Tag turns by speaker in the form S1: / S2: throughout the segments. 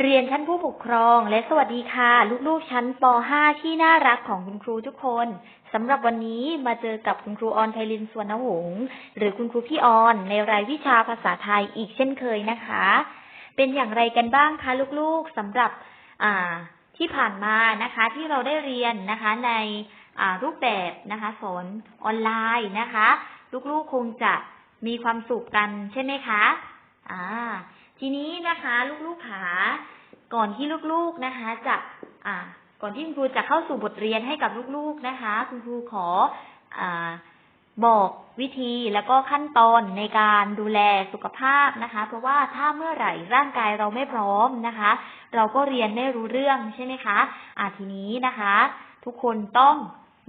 S1: เรียนท่านผู้ปกครองและสวัสดีค่ะ ลูกๆชั้นป .5 ที่น่ารักของคุณครูทุกคนสำหรับวันนี้มาเจอกับคุณครูออนไพลินสวนหงหรือคุณครูพี่ออน ในรายวิชาภาษาไทยอีกเช่นเคยนะคะ เป็นอย่างไรกันบ้างคะลูกๆสำหรับที่ผ่านมานะคะ ที่เราได้เรียนนะคะในรูปแบบนะคะ สอนออนไลน์นะคะ ลูกๆคงจะมีความสุขกันใช่ไหมคะอ่า ทีนี้นะคะ ลูกๆขาก่อนที่ลูกๆนะคะ จะอ่า ก่อนที่คุณครูจะเข้าสู่บทเรียนให้กับลูกๆนะคะ คุณครูขออ่าบอกวิธีแล้วก็ขั้นตอนในการดูแลสุขภาพนะคะ เพราะว่าถ้าเมื่อไหร่ร่างกายเราไม่พร้อมนะคะ เราก็เรียนไม่รู้เรื่องใช่ไหมคะอ่าทีนี้นะคะ ทุกคนต้อง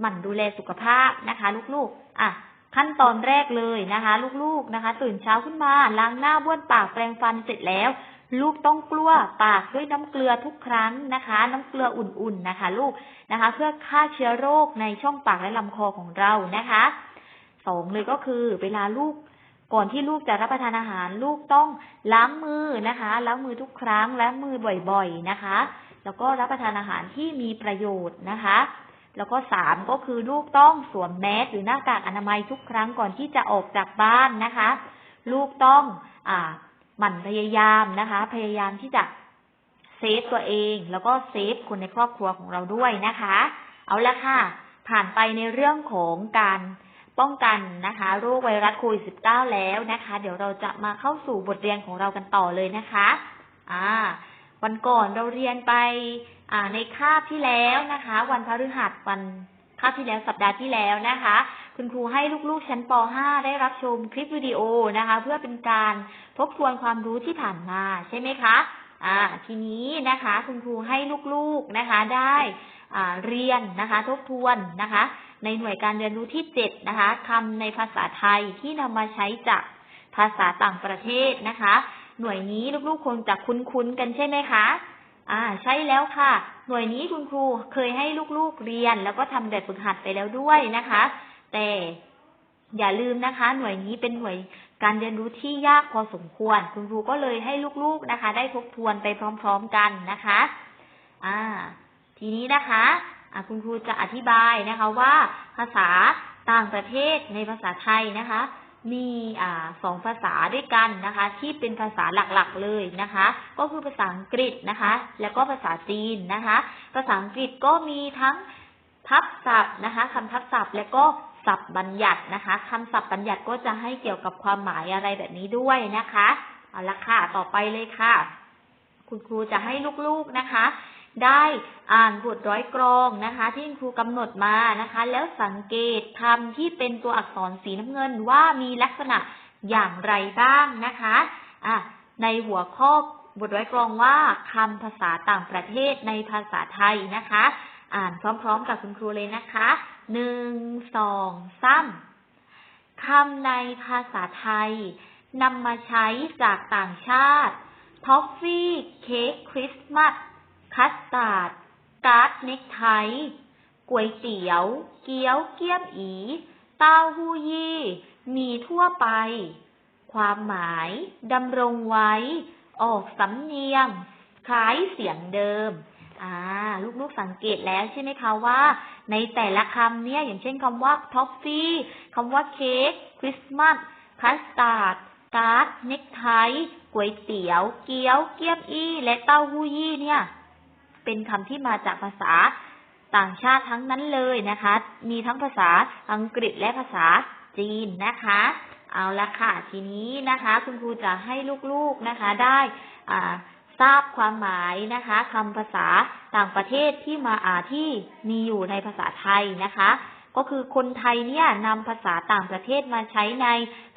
S1: หมั่นดูแลสุขภาพนะคะ ลูกๆ อะ ขั้นตอนแรกเลยนะคะ ลูกๆนะคะ ตื่นเช้าขึ้นมาล้างหน้าบ้วนปากแปรงฟันเสร็จแล้ว ลูกต้องกลั้วปากด้วยน้ำเกลือทุกครั้งนะคะ น้ำเกลืออุ่นๆนะคะ ลูกนะคะ เพื่อฆ่าเชื้อโรคในช่องปากและลำคอของเรานะคะสองเลยก็คือเวลาลูกก่อนที่ลูกจะรับประทานอาหาร ลูกต้องล้างมือนะคะล้างมือทุกครั้งล้างมือบ่อยๆนะคะ แล้วก็รับประทานอาหารที่มีประโยชน์นะคะ แล้วก็สามก็คือลูกต้องสวมแมสหรือหน้ากากอนามัยทุกครั้งก่อนที่จะออกจากบ้านนะคะ ลูกต้องอ่าหมั่นพยายามนะคะ พยายามที่จะเซฟตัวเอง แล้วก็เซฟคนในครอบครัวของเราด้วยนะคะ เอาละค่ะ ผ่านไปในเรื่องของการป้องกันนะคะโรคไวรัสโควิด -19 แล้วนะคะ เดี๋ยวเราจะมาเข้าสู่บทเรียนของเรากันต่อเลยนะคะ อ่า วันก่อนเราเรียนไป อ่า ในคาบที่แล้วนะคะ วันพฤหัสวันคาบที่แล้วสัปดาห์ที่แล้วนะคะ คุณครูให้ลูกๆชั้นป .5 ได้รับชมคลิปวิดีโอนะคะ เพื่อเป็นการทบทวนความรู้ที่ผ่านมาใช่ไหมคะอ่าทีนี้นะคะ คุณครูให้ลูกๆนะคะ ได้อ่าเรียนนะคะ ทบทวนนะคะ ในหน่วยการเรียนรู้ที่เจ็ดนะคะคำในภาษาไทยที่นำมาใช้จากภาษาต่างประเทศนะคะ หน่วยนี้ลูกๆคงจะคุ้นๆกันใช่ไหมคะ อ่า ใช่แล้วค่ะ หน่วยนี้คุณครูเคยให้ลูกๆเรียน แล้วก็ทำแบบฝึกหัดไปแล้วด้วยนะคะ แต่อย่าลืมนะคะ หน่วยนี้เป็นหน่วยการเรียนรู้ที่ยากพอสมควร คุณครูก็เลยให้ลูกๆนะคะ ได้ทบทวนไปพร้อม ๆกันนะคะ อ่า ทีนี้นะคะอ่าคุณครูจะอธิบายนะคะว่าภาษาต่างประเทศในภาษาไทยนะคะ มีอ่าสองภาษาด้วยกันนะคะ ที่เป็นภาษาหลักๆเลยนะคะ ก็คือภาษาอังกฤษนะคะ แล้วก็ภาษาจีนนะคะ ภาษาอังกฤษก็มีทั้งทับศัพท์นะคะคำทับศัพท์ และก็ศัพท์บัญญัตินะคะคำศัพท์บัญญัติก็จะให้เกี่ยวกับความหมายอะไรแบบนี้ด้วยนะคะเอาละค่ะต่อไปเลยค่ะ คุณครูจะให้ลูกๆนะคะ ได้อ่านบทร้อยกรองนะคะ ที่ครูกำหนดมานะคะ แล้วสังเกตคำที่เป็นตัวอักษรสีน้ำเงินว่ามีลักษณะอย่างไรบ้างนะคะอะในหัวข้อบทร้อยกรองว่าคำภาษาต่างประเทศในภาษาไทยนะคะ อ่านพร้อมๆกับคุณครูเลยนะคะหนึ่งสองสามคำในภาษาไทยนำมาใช้จากต่างชาติท็อฟฟี่เค้กคริสต์มาส คัสตาร์ด การ์ดเน็กไทก๋วยเตี๋ยว เกี๊ยวเกี๊ยมอี เต้าหู้ยี่ มีทั่วไป ความหมายดำรงไว้ ออกสำเนียง คล้ายเสียงเดิม อ่า ลูกๆสังเกตแล้วใช่ไหมคะว่า ในแต่ละคำเนี่ย อย่างเช่นคำว่าท็อฟฟี่คำว่าเค้กคริสต์มาสคัสตาร์ดการ์ดเน็กไทก๋วยเตี๋ยว เกี๊ยว เกี๊ยมอี้ และเต้าหู้ยี่เนี่ย เป็นคำที่มาจากภาษาต่างชาติทั้งนั้นเลยนะคะ มีทั้งภาษาอังกฤษและภาษาจีนนะคะ เอาละค่ะ ทีนี้นะคะ คุณครูจะให้ลูกๆนะคะ ได้ทราบความหมายนะคะคำภาษาต่างประเทศที่มาอาที่มีอยู่ในภาษาไทยนะคะ ก็คือคนไทยเนี่ยนำภาษาต่างประเทศมาใช้ใน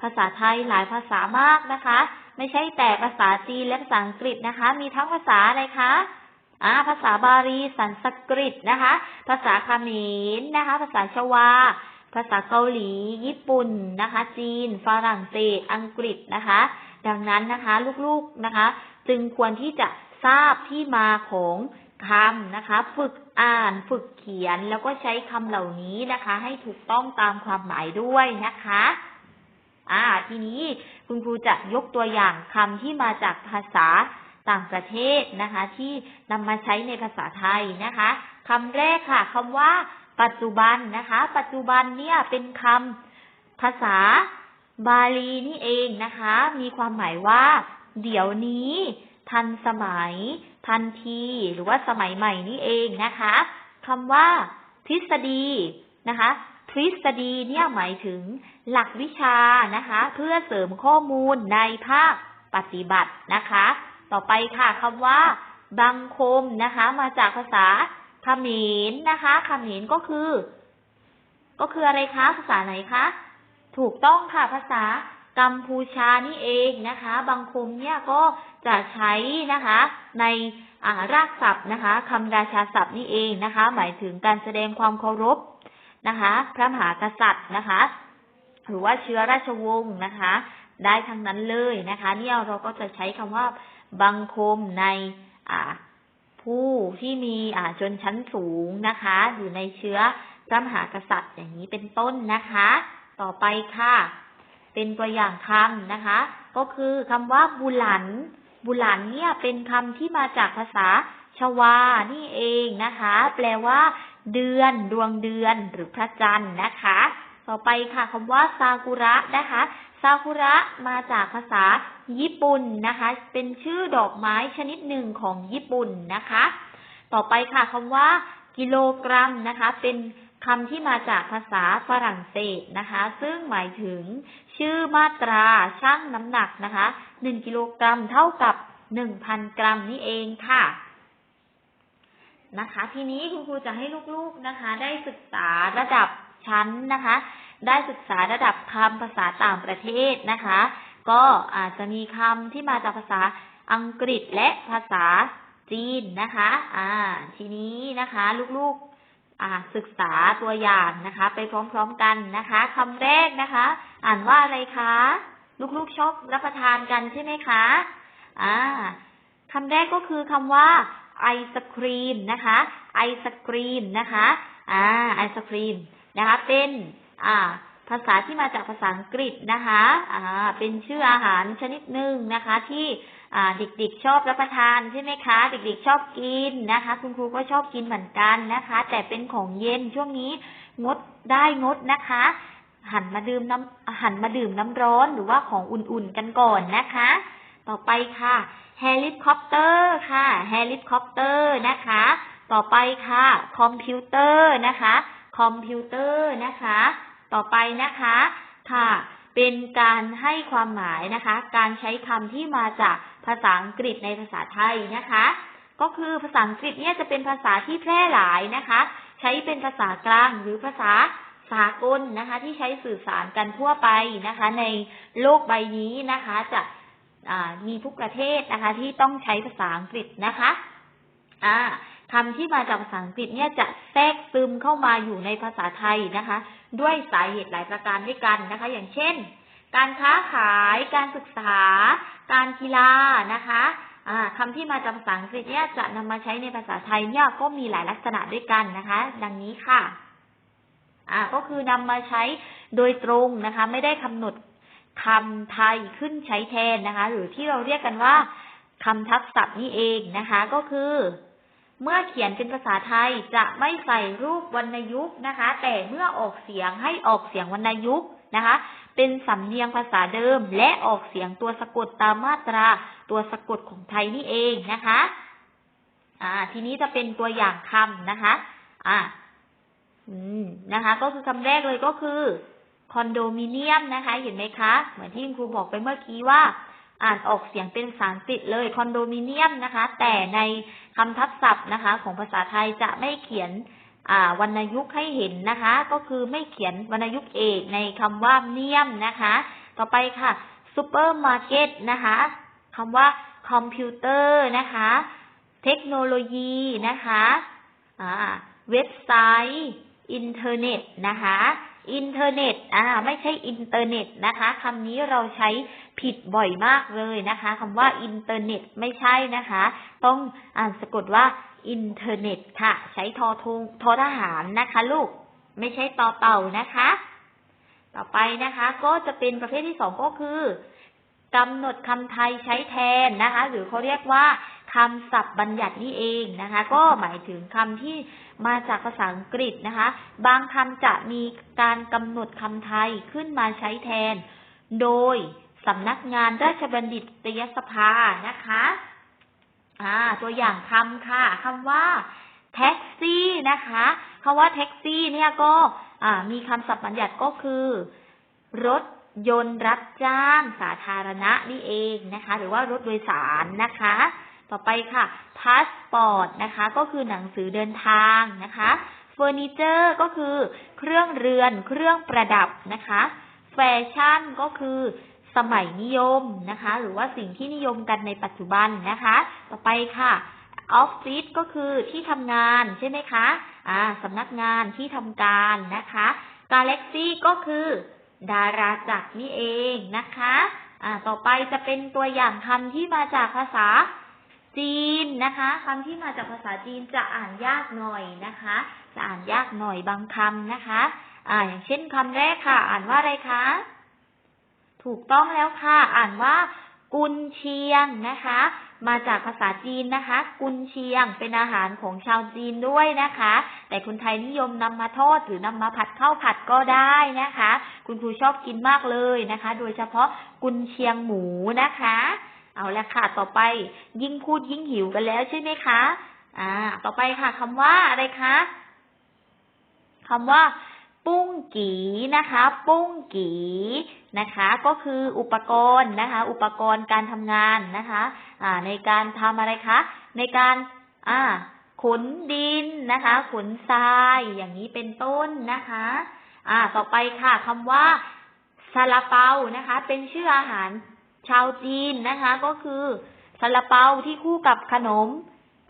S1: ภาษาไทยหลายภาษามากนะคะ ไม่ใช่แต่ภาษาจีนและภาษาอังกฤษนะคะ มีทั้งภาษาอะไรคะ อ่าภาษาบาลีสันสกฤตนะคะ ภาษาเขมรนะคะ ภาษาชวา ภาษาเกาหลี ญี่ปุ่นนะคะ จีน ฝรั่งเศส อังกฤษนะคะ ดังนั้นนะคะ ลูกๆนะคะ จึงควรที่จะทราบที่มาของคำนะคะ ฝึกอ่านฝึกเขียนแล้วก็ใช้คำเหล่านี้นะคะ ให้ถูกต้องตามความหมายด้วยนะคะอ่าทีนี้คุณครูจะยกตัวอย่างคำที่มาจากภาษา ต่างประเทศนะคะ ที่นำมาใช้ในภาษาไทยนะคะคำแรกค่ะคำว่า ปัจจุบันนะคะ ปัจจุบันเนี่ยเป็นคำภาษาบาลีนี่เองนะคะ มีความหมายว่า เดี๋ยวนี้ ทันสมัย ทันที หรือว่าสมัยใหม่นี่เองนะคะคำว่า ทฤษฎีนะคะทฤษฎีเนี่ยหมายถึงหลักวิชานะคะ เพื่อเสริมข้อมูลในภาคปฏิบัตินะคะ ต่อไปค่ะคำว่าบังคมนะคะ มาจากภาษาเขมรนะคะเขมรก็คือ ก็คืออะไรคะภาษาไหนคะถูกต้องค่ะภาษากัมพูชานี่เองนะคะ บังคมเนี่ยก็จะใช้นะคะ ในรากศัพท์นะคะคำราชาศัพท์นี่เองนะคะ หมายถึงการแสดงความเคารพนะคะ พระมหากษัตริย์นะคะ หรือว่าเชื้อราชวงศ์นะคะ ได้ทั้งนั้นเลยนะคะ เนี่ยเราก็จะใช้คำว่า บังคมในผู้ที่มีชนชั้นสูงนะคะ อยู่ในเชื้อพระมหากษัตริย์อย่างนี้เป็นต้นนะคะ ต่อไปค่ะ เป็นตัวอย่างคำนะคะ ก็คือคำว่าบุหลัน บุหลันเนี่ยเป็นคำที่มาจากภาษาชวานี่เองนะคะ แปลว่า เดือนดวงเดือนหรือพระจันทร์นะคะ ต่อไปค่ะคำว่าซากุระนะคะ ซากุระมาจากภาษาญี่ปุ่นนะคะ เป็นชื่อดอกไม้ชนิดหนึ่งของญี่ปุ่นนะคะ ต่อไปค่ะคำว่า กิโลกรัมนะคะ เป็นคำที่มาจากภาษาฝรั่งเศสนะคะ ซึ่งหมายถึงชื่อมาตราชั่งน้ำหนักนะคะหนึ่งกิโลกรัมเท่ากับหนึ่งพันกรัมนี่เองค่ะนะคะ ทีนี้คุณครูจะให้ลูกๆนะคะ ได้ศึกษาระดับชั้นนะคะ ได้ศึกษาระดับคำภาษาต่างประเทศนะคะ ก็อาจจะมีคำที่มาจากภาษาอังกฤษและภาษาจีนนะคะ อ่า ทีนี้นะคะ ลูกๆ อ่า ศึกษาตัวอย่างนะคะ ไปพร้อมๆกันนะคะคำแรกนะคะ อ่านว่าอะไรคะ ลูกๆชอบรับประทานกันใช่ไหมคะ อ่าคำแรกก็คือคำว่าไอศครีมนะคะ ไอศครีมนะคะ อ่า ไอศครีมนะคะ เป็น อ่า ภาษาที่มาจากภาษาอังกฤษนะคะ อ่า เป็นชื่ออาหารชนิดหนึ่งนะคะ ที่อ่าเด็กๆชอบรับประทานใช่ไหมคะ เด็กๆชอบกินนะคะ คุณครูก็ชอบกินเหมือนกันนะคะ แต่เป็นของเย็นช่วงนี้งดได้งดนะคะ หันมาดื่มน้ำหันมาดื่มน้ำร้อนหรือว่าของอุ่นๆกันก่อนนะคะ ต่อไปค่ะเฮลิคอปเตอร์ค่ะเฮลิคอปเตอร์นะคะ ต่อไปค่ะ คอมพิวเตอร์นะคะ คอมพิวเตอร์นะคะ ต่อไปนะคะค่ะ เป็นการให้ความหมายนะคะ การใช้คำที่มาจากภาษาอังกฤษในภาษาไทยนะคะ ก็คือภาษาอังกฤษเนี่ยจะเป็นภาษาที่แพร่หลายนะคะ ใช้เป็นภาษากลางหรือภาษาสากลนะคะ ที่ใช้สื่อสารกันทั่วไปนะคะ ในโลกใบนี้นะคะ จะมีทุกประเทศนะคะ ที่ต้องใช้ภาษาอังกฤษนะคะคำที่มาจากภาษาอังกฤษเนี่ยจะแทรกซึมเข้ามาอยู่ในภาษาไทยนะคะ ด้วยสาเหตุหลายประการด้วยกันนะคะ อย่างเช่น การค้าขาย การศึกษา การกีฬานะคะอ่าคำที่มาจากภาษาอังกฤษเนี่ยจะนำมาใช้ในภาษาไทยเนี่ยก็มีหลายลักษณะด้วยกันนะคะ ดังนี้ค่ะ อ่าก็คือนำมาใช้โดยตรงนะคะ ไม่ได้กำหนดคำไทยขึ้นใช้แทนนะคะ หรือที่เราเรียกกันว่าคำทับศัพท์นี่เองนะคะ ก็คือ เมื่อเขียนเป็นภาษาไทยจะไม่ใส่รูปวรรณยุกต์นะคะ แต่เมื่อออกเสียงให้ออกเสียงวรรณยุกต์นะคะ เป็นสำเนียงภาษาเดิม และออกเสียงตัวสะกดตามมาตรา ตัวสะกดของไทยนี่เองนะคะอ่าทีนี้จะเป็นตัวอย่างคำนะคะ อ่าอืมนะคะ ก็คือคำแรกเลยก็คือคอนโดมิเนียมนะคะ เห็นไหมคะ เหมือนที่ครูบอกไปเมื่อกี้ว่า อ่านออกเสียงเป็นภาษาอังกฤษเลยคอนโดมิเนียมนะคะ แต่ใน คำทับศัพท์นะคะ ของภาษาไทยจะไม่เขียนวรรณยุกต์ให้เห็นนะคะ ก็คือไม่เขียนวรรณยุกต์เอกในคำว่าเนียมนะคะ ต่อไปค่ะซูเปอร์มาร์เก็ตนะคะคำว่าคอมพิวเตอร์นะคะ เทคโนโลยีนะคะเว็บไซต์ อินเทอร์เน็ตนะคะ อินเทอร์เน็ต อ่า ไม่ใช่อินเทอร์เน็ตนะคะคำนี้เราใช้ผิดบ่อยมากเลยนะคะคำว่าอินเทอร์เน็ตไม่ใช่นะคะ ต้องอ่านสะกดว่าอินเทอร์เน็ตค่ะ ใช้ทอทงทอทหารนะคะลูก ไม่ใช่ต่อเต่านะคะ ต่อไปนะคะ ก็จะเป็นประเภทที่สองก็คือ กำหนดคำไทยใช้แทนนะคะ หรือเขาเรียกว่าคำศัพท์บัญญัตินี่เองนะคะ ก็หมายถึงคำที่มาจากภาษาอังกฤษนะคะ บางคำจะมีการกำหนดคำไทยขึ้นมาใช้แทน โดยสำนักงานราชบัณฑิตยสภานะคะอ่าตัวอย่างคำค่ะคำว่าแท็กซี่นะคะคำว่าแท็กซี่เนี่ยก็อ่ามีคำศัพท์บัญญัติก็คือ รถ ยนต์รับจ้างสาธารณะนี่เองนะคะ หรือว่ารถโดยสารนะคะ ต่อไปค่ะพาสปอร์ตนะคะ ก็คือหนังสือเดินทางนะคะเฟอร์นิเจอร์ก็คือเครื่องเรือน เครื่องประดับนะคะ แฟชั่นก็คือสมัยนิยมนะคะ หรือว่าสิ่งที่นิยมกันในปัจจุบันนะคะ ต่อไปค่ะออฟฟิศก็คือที่ทำงานใช่ไหมคะ อ่าสำนักงานที่ทำการนะคะกาแล็กซี่ก็คือ ดาราจักรนี่เองนะคะ อ่า ต่อไปจะเป็นตัวอย่างคำที่มาจากภาษาจีนนะคะคำที่มาจากภาษาจีนจะอ่านยากหน่อยนะคะ จะอ่านยากหน่อยบางคำนะคะ อ่า อย่างเช่นคำแรกค่ะ อ่านว่าอะไรคะ ถูกต้องแล้วค่ะ อ่านว่า กุนเชียงนะคะ มาจากภาษาจีนนะคะ กุนเชียงเป็นอาหารของชาวจีนด้วยนะคะ แต่คนไทยนิยมนำมาทอดหรือนำมาผัดข้าวผัดก็ได้นะคะ คุณครูชอบกินมากเลยนะคะ โดยเฉพาะกุนเชียงหมูนะคะ เอาละค่ะ ต่อไปยิ่งพูดยิ่งหิวกันแล้วใช่ไหมคะ อ่า ต่อไปค่ะคำว่าอะไรคะคำว่า ปุ้งกีนะคะ ปุ้งกีนะคะ ก็คืออุปกรณ์นะคะ อุปกรณ์การทำงานนะคะ อ่า ในการทำอะไรคะ ในการ อ่าขนดินนะคะ ขนทรายอย่างนี้เป็นต้นนะคะ อ่า ต่อไปค่ะคำว่าซาลาเปานะคะ เป็นชื่ออาหารชาวจีนนะคะ ก็คือซาลาเปาที่คู่กับขนม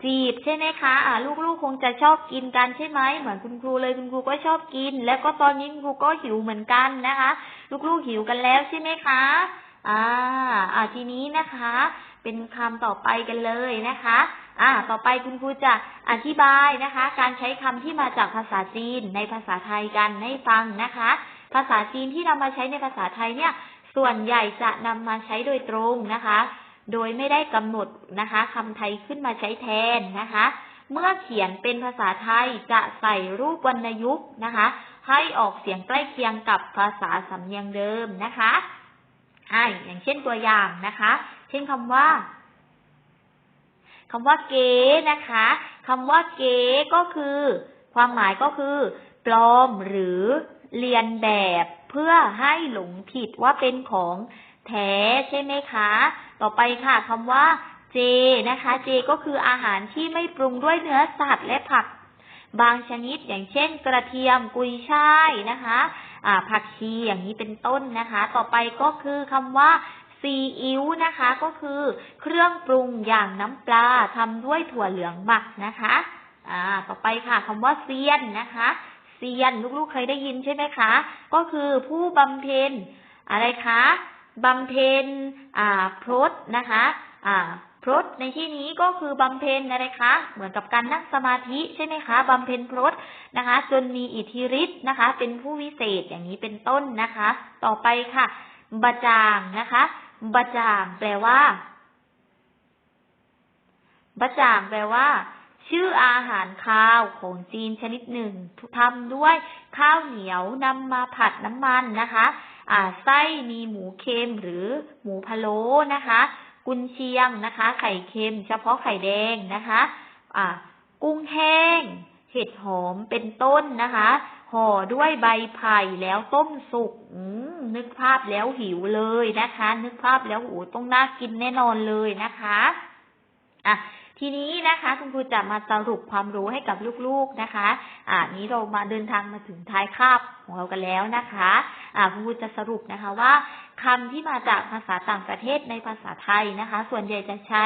S1: จีบใช่ไหมคะ อ่า ลูกๆคงจะชอบกินกันใช่ไหมเหมือนคุณครูเลยคุณครูก็ชอบกิน แล้วก็ตอนนี้คุณครูก็หิวเหมือนกันนะคะ ลูกๆหิวกันแล้วใช่ไหมคะอ่า อ่าทีนี้นะคะ เป็นคำต่อไปกันเลยนะคะ อ่า ต่อไปคุณครูจะอธิบายนะคะ การใช้คำที่มาจากภาษาจีนในภาษาไทยกันให้ฟังนะคะ ภาษาจีนที่นำมาใช้ในภาษาไทยเนี่ย ส่วนใหญ่จะนำมาใช้โดยตรงนะคะ โดยไม่ได้กำหนดนะคะคำไทยขึ้นมาใช้แทนนะคะ เมื่อเขียนเป็นภาษาไทยจะใส่รูปวรรณยุกต์นะคะ ให้ออกเสียงใกล้เคียงกับภาษาสำเนียงเดิมนะคะอ่าอย่างเช่นตัวอย่างนะคะ เช่นคำว่า คำว่าเก๋นะคะคำว่าเก๋ก็คือ ความหมายก็คือ ปลอมหรือเรียนแบบเพื่อให้หลงผิดว่าเป็นของแท้ใช่ไหมคะ ต่อไปค่ะคำว่าเจนะคะ เจก็คืออาหารที่ไม่ปรุงด้วยเนื้อสัตว์และผัก บางชนิดอย่างเช่น กระเทียมกุยช่ายนะคะ ผักชีอย่างนี้เป็นต้นนะคะ ต่อไปก็คือคำว่า ซีอิ๊วนะคะ ก็คือเครื่องปรุงอย่างน้ำปลาทำด้วยถั่วเหลืองหมักนะคะ อ่า ต่อไปค่ะคำว่าเซียนนะคะเซียนลูกๆเคยได้ยินใช่ไหมคะ ก็คือผู้บำเพ็ญอะไรคะบำเพ็ญอ่าพรตนะคะ อ่าพรตในที่นี้ก็คือบำเพ็ญอะไรคะ เหมือนกับการนั่งสมาธิใช่ไหมคะบำเพ็ญพรตนะคะ จนมีอิทธิฤทธิ์นะคะ เป็นผู้วิเศษอย่างนี้เป็นต้นนะคะ ต่อไปค่ะบะจางนะคะ บะจ่าง แปลว่าบะจ่างแปลว่า ชื่ออาหารข้าวของจีนชนิดหนึ่งทำด้วยข้าวเหนียวนำมาผัดน้ำมันนะคะอ่าไส้มีหมูเค็มหรือหมูพะโล้นะคะ กุนเชียงนะคะ ไข่เค็ม เฉพาะไข่แดงนะคะ อ่า กุ้งแห้ง เห็ดหอมเป็นต้นนะคะ ห่อด้วยใบไผ่แล้วต้มสุกนึกภาพแล้วหิวเลยนะคะ นึกภาพแล้วโอ้ต้องน่ากินแน่นอนเลยนะคะอะทีนี้นะคะคุณครูจะมาสรุปความรู้ให้กับลูกๆนะคะ อ่านี้เรามาเดินทางมาถึงท้ายคาบของเรากันแล้วนะคะ อ่าคุณครูจะสรุปนะคะว่าคำที่มาจากภาษาต่างประเทศในภาษาไทยนะคะ ส่วนใหญ่จะใช้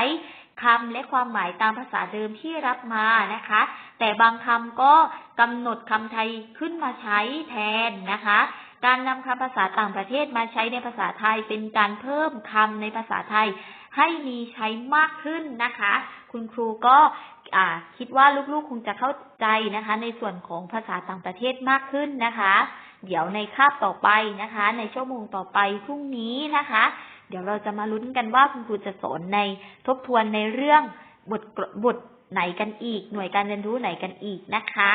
S1: คำและความหมายตามภาษาเดิมที่รับมานะคะ แต่บางคำก็กำหนดคำไทยขึ้นมาใช้แทนนะคะ การนำคำภาษาต่างประเทศมาใช้ในภาษาไทยเป็นการเพิ่มคำในภาษาไทยให้มีใช้มากขึ้นนะคะ คุณครูก็คิดว่าลูกๆคงจะเข้าใจนะคะ ในส่วนของภาษาต่างประเทศมากขึ้นนะคะ เดี๋ยวในคาบต่อไปนะคะ ในชั่วโมงต่อไปพรุ่งนี้นะคะ เดี๋ยวเราจะมาลุ้นกันว่าคุณครูจะสอนในทบทวนในเรื่องบทบทไหนกันอีก หน่วยการเรียนรู้ไหนกันอีกนะคะ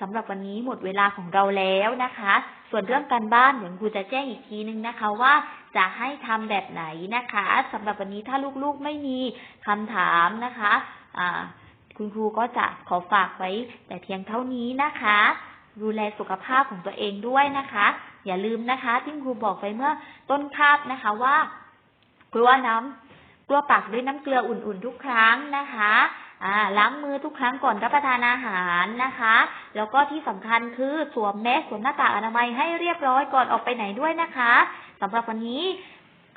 S1: สำหรับวันนี้หมดเวลาของเราแล้วนะคะ ส่วนเรื่องการบ้านเดี๋ยวครูจะแจ้งอีกทีนึงนะคะว่าจะให้ทำแบบไหนนะคะสำหรับวันนี้ถ้าลูกๆไม่มีคำถามนะคะอ่าคุณครูก็จะขอฝากไว้ แต่เพียงเท่านี้นะคะ ดูแลสุขภาพของตัวเองด้วยนะคะ อย่าลืมนะคะที่ครูบอกไปเมื่อต้นคาบนะคะว่า กลัวน้ำกลัวปากด้วยน้ำเกลืออุ่นๆทุกครั้งนะคะอ่าล้างมือทุกครั้งก่อนรับประทานอาหารนะคะ แล้วก็ที่สำคัญคือสวมแมสสวมหน้ากากอนามัยให้เรียบร้อยก่อนออกไปไหนด้วยนะคะสำหรับวันนี้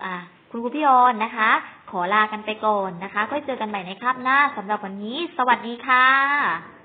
S1: อ่าคุณครูพี่ออนนะคะ ขอลากันไปก่อนนะคะ ค่อยเจอกันใหม่ในคาบหน้าสำหรับวันนี้ สวัสดีค่ะ